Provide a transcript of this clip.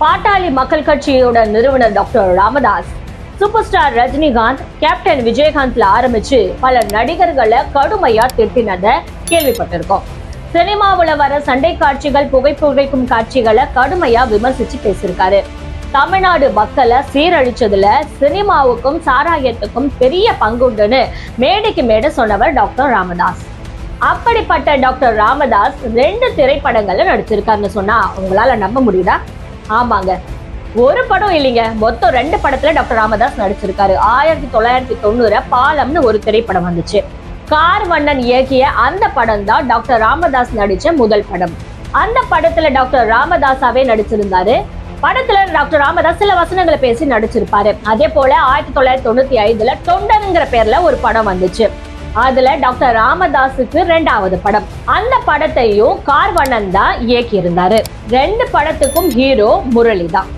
பாட்டாளி மக்கள் கட்சியோட நிறுவனர் doctor Ramadoss. Super star Rajinikanth captain விஜயகாந்த்ல ஆரம்பிச்சு பல நடிகர்களை கடுமையா திட்டினத கேள்விப்பட்டிருக்கோம். சினிமாவுல வர சண்டை காட்சிகள் புகைப்புகைக்கும் காட்சிகளை கடுமையா விமர்சிச்சு பேசியிருக்காரு. தமிழ்நாடு மக்களை சீரழிச்சதுல சினிமாவுக்கும் சாராயத்துக்கும் பெரிய பங்குண்டுன்னு மேடைக்கு மேடை சொன்னவர் டாக்டர் ராமதாஸ். அப்படிப்பட்ட டாக்டர் ராமதாஸ் ரெண்டு திரைப்படங்கள்ல நடிச்சிருக்காருன்னு சொன்னா உங்களால நம்ப முடியுதா? ஆமாங்க. ஒரு படம் இல்லைங்க. மொத்தம் ரெண்டு படத்துல டாக்டர் ராமதாஸ் நடிச்சிருக்காரு. ஆயிரத்தி தொள்ளாயிரத்தி தொண்ணூறு பாலம்னு ஒரு திரைப்படம் வந்துச்சு. கார் வண்ணன் இயக்கிய அந்த படம் தான் டாக்டர் ராமதாஸ் நடிச்ச முதல் படம். அந்த படத்துல டாக்டர் ராமதாஸாவே நடிச்சிருந்தாரு. படத்துல டாக்டர் ராமதாஸ் சில வசனங்களை பேசி நடிச்சிருப்பாரு. அதே போல ஆயிரத்தி தொள்ளாயிரத்தி தொண்ணூத்தி ஐந்துல தொண்டனுங்கிற பேர்ல ஒரு படம் வந்துச்சு. அதுல டாக்டர் ராமதாஸுக்கு ரெண்டாவது படம். அந்த படத்தையும் கார்வண்ணன் தான் இயக்கி இருந்தாரு ரெண்டு படத்துக்கும் ஹீரோ முரளி தான்